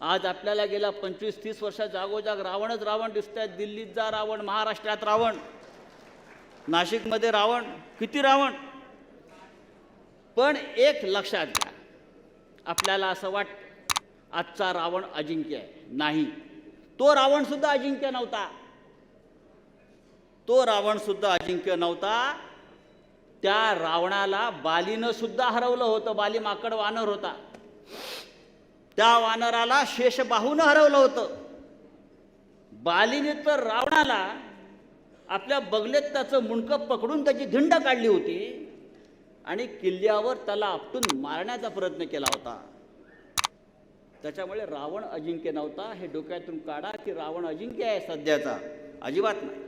आज आपल्याला गेल्या पंचवीस तीस वर्षात जागोजाग रावणच रावण दिसत आहेत दिल्लीत जा रावण महाराष्ट्रात रावण. नाशिकमध्ये रावण किती रावण? पण एक लक्षात घ्या. आपल्याला असं वाट आजचा रावण अजिंक्य आहे. नाही. तो रावणसुद्धा अजिंक्य नव्हता. तो रावणसुद्धा अजिंक्य नव्हता. त्या रावणाला बालीनं सुद्धा हरवलं होतं. बाली माकड वानर होता. त्या वानराला शेषबाहूनं हरवलं होतं. बालीने तर रावणाला आपल्या बगलेत त्याचं मुंडकं पकडून त्याची धिंड काढली होती आणि किल्ल्यावर त्याला आपटून मारण्याचा प्रयत्न केला होता. त्याच्यामुळे रावण अजिंक्य नव्हता. हे डोक्यातून काढा की रावण अजिंक्य आहे सध्याचा. अजिबात नाही.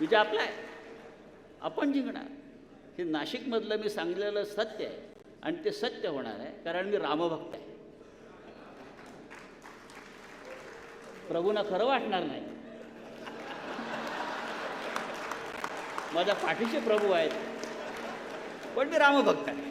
विजय आपला आहे आपण जिंकणार. हे नाशिकमधलं मी सांगलेलं सत्य आहे आणि ते सत्य होणार आहे कारण मी रामभक्त आहे. प्रभूंना खरं वाटणार नाही. माझ्या पाठीचे प्रभू आहेत पण मी रामभक्त आहे.